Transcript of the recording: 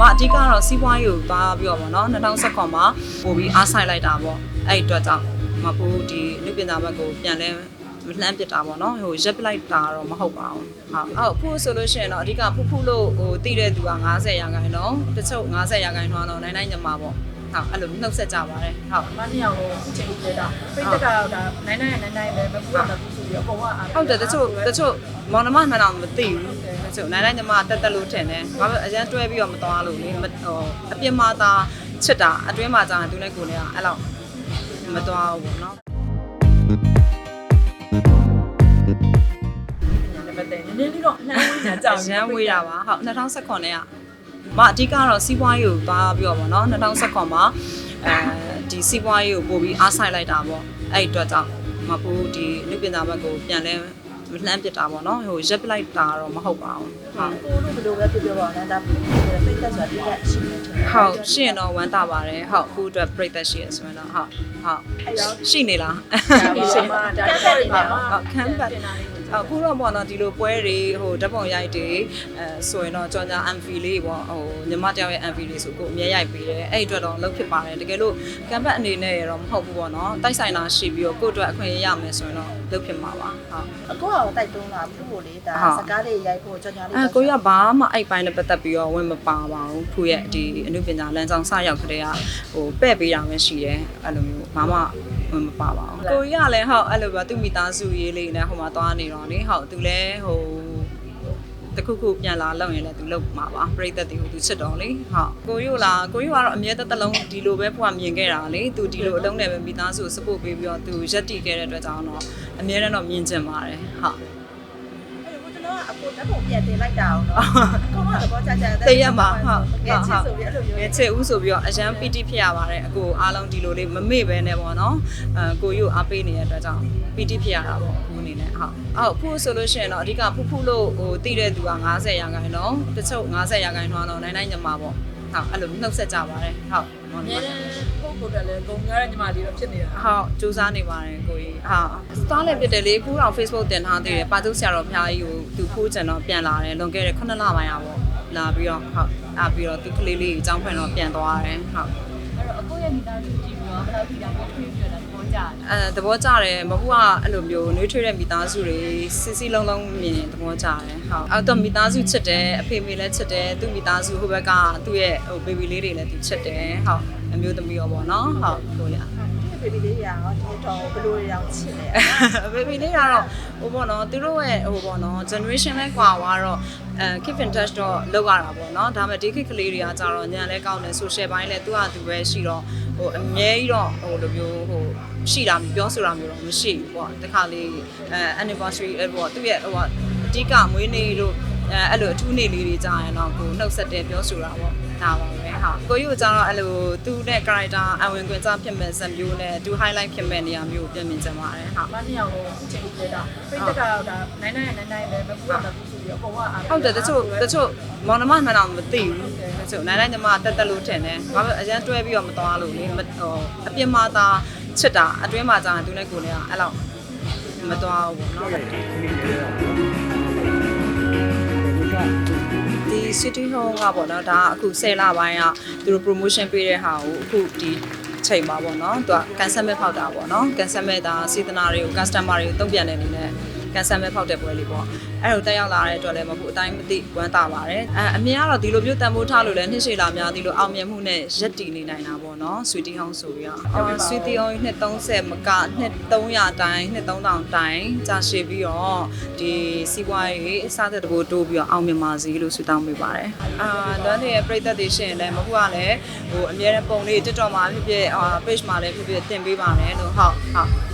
မအဓိကတော့စီးပွားရေးကိုသွားပြီးတော့ဗောနော်2019မှာပို့ပြီးအားဆိုင်လိုက်တာဗောအဲ့ဒီအတွက်ကြောင့်မပူဒီလူပညာဘက်ကိုပြန်လဲမလှမ်းပစ်တာပေါ့နော်ဟိုရက်ပလိုက်တာတော့မဟုတ်ပါဘူးဟုတ်ဟုတ်ဖူးဆိုလို့ရှိရင်တော့အဓိကဖူးဖူးလို့ဟိုတည်တဲ့သူက90ရာခိုင်နှုန်းတချို့90ရာခိုင်နှုန်းတော့နိုင်နိုင်ညမှာပေါ့ဟုတ်အဲ့လိုနှုတ်ဆက်ကြပါတယ်ဟုတ်မနှစ်ယောက်လုံးအချိန်ကြီးလဲတာပိတ်သက်ကတော့ဒါနိုင်နိုင်နိုင်နိုင်ပဲမပူရမပူဆိုပြီးအကုန်ကအားဟုတ်တယ်တချို့တချို့မောင်နှမမှန်တော့မသိဘူး တချို့နိုင်နိုင်ညမတက်တက်လို့ထင်တယ်ဘာလို့အရန်တွဲပြီးတော့မသွားလို့လေမဟိုအပြစ်မှားသားချစ်တာအတွင်းမှာကြာရင်သူနဲ့ကိုယ်နဲ့ကအဲ့လောက်မသွားဘူးပေါ့နော်နံပါတ်10နည်းနည်းလေးတော့လှမ်းဝေးနေတာကြောက်ရန်ဝေးတာပါဟုတ်2019နဲ့ကမအဓိကတော့စီးပွားရေးကိုသွားပြီးတော့ဗောနော်2019မှာအဲဒီစီးပွားရေးကိုပို့ပြီးအားဆိုင်လိုက်တာပေါ့အဲ့ဒီအတွက်ကြောင့်မပူဒီလူပညာဘက်ကိုပြန်လဲမ လှမ်းပစ်တာပေါ့နော်ဟိုရက်ပလိုက်တာတော့မဟုတ်ပါဘူးဟုတ်ကိုတို့ဘယ်လိုပဲပြောပြောပါနဲ့ဒါပိတ်သက်ဆိုတာတိကျရှိနေတယ်ဟုတ်ရှင့်တော့ဝမ်းသာပါတယ်ဟုတ်ခုအတွက်ပြိသက်ရှိရဆိုရင်တော့ဟုတ်ဟုတ်အဲ့တော့ရှိနေလားရှိမှာဒါတက်နေမှာဟုတ်ခံပတ် အခုတော့ပေါ့နော်ဒီလိုပွဲတွေဟိုဓာတ်ပုံရိုက်တွေအဲဆိုရင်တော့ကြောင်ညာ MV လေးပေါ့ဟိုညီမတယောက်ရဲ့ MV လေးဆိုကိုအမြဲရိုက်ပေးတယ်အဲ့ဒီအတွက်တော့လုပ်ဖြစ်ပါတယ်တကယ်လို့ကံပတ်အနေနဲ့ရတော့မဟုတ်ဘူးပေါ့နော်တိုက်ဆိုင်တာရှိပြီးတော့ကိုယ့်အတွက်အခွင့်အရေးရမယ်ဆိုရင်တော့လုပ်ဖြစ်မှာပါဟုတ်အကိုကတော့တိုက်တွန်းတာဖူးဖို့လေဒါဟုတ်စကားလေးရိုက်ဖို့ကြောင်ညာလေးအဲကိုရဘာမှအဲ့ပိုင်းနဲ့ပတ်သက်ပြီးတော့ဝင်မပါပါဘူးဖူရဲ့ဒီအနုပညာလမ်းကြောင်းစရောက်ခတဲ့ကဟိုပဲ့ပေးတာပဲရှိတယ်အဲ့လိုမျိုးဘာမှ ဝင်မပါပါဘူးကိုရလည်းဟုတ်အဲ့လိုပဲသူမိသားစုရေးလေးနဲ့ဟိုမှာသွားနေတော့လေဟုတ်သူလည်းဟိုတခုခုပြန်လာလောက်ရင်လည်းသူလောက်မှာပါပြိသက်တွေကိုသူချစ်တော်လေဟုတ်ကိုရိုလားကိုရိုကတော့အမြဲတသက်လုံးဒီလိုပဲဖွာမြင်ခဲ့တာလေသူဒီလိုအလုံးနဲ့ပဲမိသားစုကို support ပေးပြီးတော့သူရက်တည်ခဲ့တဲ့အတွက်ကြောင့်တော့အမြဲတမ်းတော့မြင်ကျင်ပါတယ်ဟုတ်အဲ့ကိုကျွန်တော်က အကိုတက်ဖို့ပြန်တင်လိုက်တာအောင်နော်အကောင်ကတော့ကြကြတရက်မှာဟုတ်ငယ်ချစ်ဆိုပြီးအဲ့လိုမျိုးငယ်ချစ်ဦးဆိုပြီးတော့အရန်ပီတိဖြစ်ရပါတယ်အကိုအားလုံးဒီလိုလေးမမေ့ပဲနဲ့ပေါ့နော်အဲကိုယူအားပေးနေတဲ့အတွက်ကြောင့်ပီတိဖြစ်ရတာပေါ့အခုအနေနဲ့ဟုတ်ဟုတ်ဖူးဆိုလို့ရှိရင်တော့အဓိကဖူးဖူးလို့ဟိုတည်တဲ့သူက90ရာခိုင်နှုန်းတချို့90ရာခိုင်နှုန်းတော့နိုင်နိုင်ညမှာပေါ့ဟုတ်အဲ့လိုနှုတ်ဆက်ကြပါတယ်ဟုတ်မောင်အနှများမနဲ့ပုတ် ကိုတက်လဲဂုံများတဲ့ညီမလေးတော့ဖြစ်နေတာဟုတ်စူးစမ်းနေပါတယ်ကိုကြီးဟုတ်စတားလည်းပြတယ်လေခုတော့ Facebook တင်ထားသေးတယ်ပါတုဆရာတော်ဖျားကြီးကိုသူဖိုးကျန်တော့ပြန်လာတယ်လွန်ခဲ့တဲ့9လပိုင်းอ่ะပေါ့လာပြီးတော့ဟုတ်လာပြီးတော့သူကလေးလေးအကြောင်းဖွင့်တော့ပြန်သွားတယ်ဟုတ်အဲ့တော့အကိုရဲ့မိသားစုကြည့်ပြီးတော့ဘယ်လောက်ထိတာကိုထွေးပြတာ ပေါ်ကြတယ်အဲသဘောကျတယ်မဟုတ်ကအဲ့လိုမျိုးနှွေးထွေးတဲ့မိသားစုတွေစစ်စစ်လုံးလုံးမြင်သဘောကျတယ်ဟုတ်အဲ့တော့မိသားစုချစ်တယ်အဖေမေလည်းချစ်တယ်သူ့မိသားစုဟိုဘက်ကသူ့ရဲ့ဟိုဘေဘီလေးတွေလည်းသူချစ်တယ်ဟုတ်အမျိုးသမီးရောပေါ့နော်ဟုတ်ကိုရ ဘေဘီလေးရောဒီတော့ဘယ်လိုရောင်ချစ်လဲဘေဘီလေးကတော့ဟိုပေါ့နော်သူတို့ရဲ့ဟိုပေါ့နော် generation လဲကွာသွားတော့အဲ keep in touch တော့လောက်ရတာပေါ့နော်ဒါပေမဲ့ဒီခေတ်ကလေးတွေကကြတော့ညံလဲကောင်းတယ် social ဘိုင်းလဲသူကသူပဲရှိတော့ဟိုအမြဲကြီးတော့ဟိုလိုမျိုးဟိုရှိတာပြောဆိုတာမျိုးတော့မရှိဘူးပေါ့တခါလေးအဲ anniversary အဲ့ပေါ့သူ့ရဲ့ဟိုအဓိကမွေးနေ့တို့ အဲအဲ့လိုအထူးနေ့လေးတွေကြာရင်တော့ကိုနှုတ်ဆက်တယ်ပြောဆိုတာပေါ့ဒါပါပဲဟာကိုကြီးကကျတော့အဲ့လိုသူ့နဲ့ character အဝင်ခွင့်ကြဖြစ်မဲ့ဇာတ်မျိုးနဲ့သူ highlight ဖြစ်မဲ့နေရာမျိုးကိုပြင်မြင်ကြပါတယ်ဟာမနှစ်ယောက်လုံးအချိန်ကြီးလဲတာပိတ်သက်ကတော့ဒါနိုင်နိုင်နိုင်နိုင်ပဲမပူရမပူဆိုပြီးအကုန်ကအားဟုတ်တယ်တချို့တချို့မောင်နှမမှန်တော့မသိဘူးတချို့နိုင်နိုင်ညီမတက်တက်လို့ထင်တယ်ဘာလို့အရန်တွဲပြီးတော့မသွားလို့လေမဟိုအပြစ်မှားသားချစ်တာအတွင်းမှာကြာရင်သူနဲ့ကိုယ်နဲ့ကအဲ့လောက်မသွားဘူးပေါ့နော် city hall ကပေါ့နော်ဒါကအခု10လပိုင်းကသူတို့ promotion ပေးတဲ့ဟာကိုအခုဒီချိန်ပါပေါ့နော်သူကကန်ဆယ်မဲ့ဖောက်တာပေါ့နော်ကန်ဆယ်မဲ့ဒါစေတနာတွေကို customer တွေကိုတုံ့ပြန်တဲ့အနေနဲ့ ကန်ဆယ်မဲ့ဖောက်တဲ့ပွဲလေးပေါ့အဲ့လိုတက်ရောက်လာတဲ့အတွက်လည်းမဟုတ်အတိုင်းမသိဝမ်းသာပါတယ်အဲအမြင်ကတော့ဒီလိုမျိုးတန်ဖိုးထားလို့လည်းနှစ်ရှည်လာများဒီလိုအောင်မြင်မှုနဲ့ရက်တည်နေနိုင်တာပေါ့နော် sweetie home ဆိုပြီးတော့အော် sweetie home နှစ်30မကနှစ်300တိုင်းနှစ်3000တိုင်းကြာရှည်ပြီးတော့ဒီစီးပွားရေးအစားတဲ့တဘောတိုးပြီးတော့အောင်မြင်ပါစေလို့ဆုတောင်းပေးပါတယ်အာလွမ်းနေတဲ့ပြည်သက်တွေရှင်လည်းမဟုတ်ကလည်းဟိုအများနဲ့ပုံလေး TikTok မှာဖြစ်ဖြစ်အာ page မှာလည်းဖြစ်ဖြစ်တင်ပေးပါမယ်လို့ဟုတ်ဟုတ်